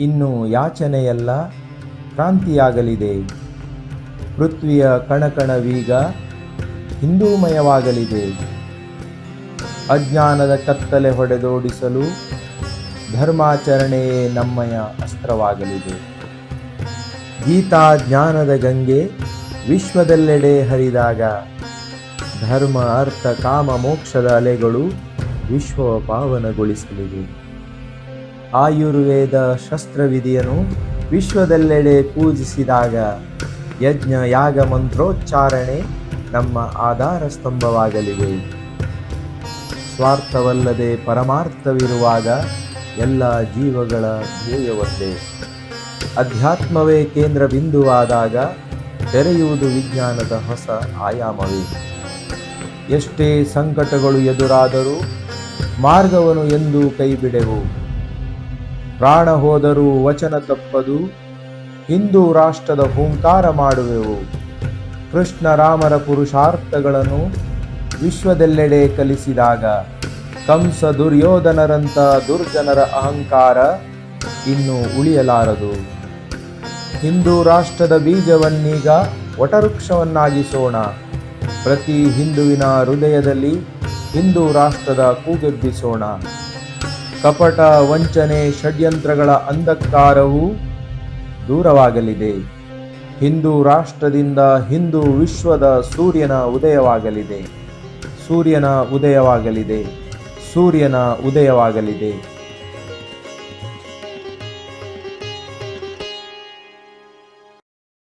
ಇನ್ನು ಯಾಚನೆಯಲ್ಲ ಕ್ರಾಂತಿಯಾಗಲಿದೆ. ಪೃಥ್ವಿಯ ಕಣಕಣವೀಗ ಹಿಂದೂಮಯವಾಗಲಿದೆ. ಅಜ್ಞಾನದ ಕತ್ತಲೆ ಹೊಡೆದೋಡಿಸಲು ಧರ್ಮಾಚರಣೆಯೇ ನಮ್ಮಯ ಅಸ್ತ್ರವಾಗಲಿದೆ. ಗೀತಾ ಜ್ಞಾನದ ಗಂಗೆ ವಿಶ್ವದೆಲ್ಲೆಡೆ ಹರಿದಾಗ ಧರ್ಮ, ಅರ್ಥ, ಕಾಮ, ಮೋಕ್ಷದ ಅಲೆಗಳು ವಿಶ್ವ ಪಾವನಗೊಳಿಸಲಿವೆ ಆಯುರ್ವೇದ ಶಸ್ತ್ರವಿಧಿಯನ್ನು ವಿಶ್ವದೆಲ್ಲೆಡೆ ಪೂಜಿಸಿದಾಗ ಯಜ್ಞ, ಯಾಗ, ಮಂತ್ರೋಚ್ಚಾರಣೆ ನಮ್ಮ ಆಧಾರ ಸ್ತಂಭವಾಗಲಿವೆ ಸ್ವಾರ್ಥವಲ್ಲದೆ ಪರಮಾರ್ಥವಿರುವಾಗ ಎಲ್ಲ ಜೀವಗಳ ಧ್ಯೇಯವೊಂದೇ. ಅಧ್ಯಾತ್ಮವೇ ಕೇಂದ್ರ ಬಿಂದುವಾದಾಗ ತೆರೆಯುವುದು ವಿಜ್ಞಾನದ ಹೊಸ ಆಯಾಮವೇ. ಎಷ್ಟೇ ಸಂಕಟಗಳು ಎದುರಾದರೂ ಮಾರ್ಗವನು ಎಂದು ಕೈಬಿಡೆವು. ಪ್ರಾಣ ಹೋದರೂ ವಚನ ತಪ್ಪದು, ಹಿಂದೂ ರಾಷ್ಟ್ರದ ಹೂಂಕಾರ ಮಾಡುವೆವು. ಕೃಷ್ಣ ರಾಮರ ಪುರುಷಾರ್ಥಗಳನ್ನು ವಿಶ್ವದೆಲ್ಲೆಡೆ ಕಲಿಸಿದಾಗ ಕಂಸ ದುರ್ಯೋಧನರಂಥ ದುರ್ಜನರ ಅಹಂಕಾರ ಇನ್ನು ಉಳಿಯಲಾರದು. ಹಿಂದೂ ರಾಷ್ಟ್ರದ ಬೀಜವನ್ನೀಗ ವಟವೃಕ್ಷವನ್ನಾಗಿಸೋಣ. ಪ್ರತಿ ಹಿಂದುವಿನ ಹೃದಯದಲ್ಲಿ ಹಿಂದೂ ರಾಷ್ಟ್ರದ ಕೂಗೆಬ್ಬಿಸೋಣ. ಕಪಟ ವಂಚನೆ ಷಡ್ಯಂತ್ರಗಳ ಅಂಧಕಾರವೂ ದೂರವಾಗಲಿದೆ. ಹಿಂದೂ ರಾಷ್ಟ್ರದಿಂದ ಹಿಂದೂ ವಿಶ್ವದ ಸೂರ್ಯನ ಉದಯವಾಗಲಿದೆ. ಸೂರ್ಯನ ಉದಯವಾಗಲಿದೆ. ಸೂರ್ಯನ ಉದಯವಾಗಲಿದೆ.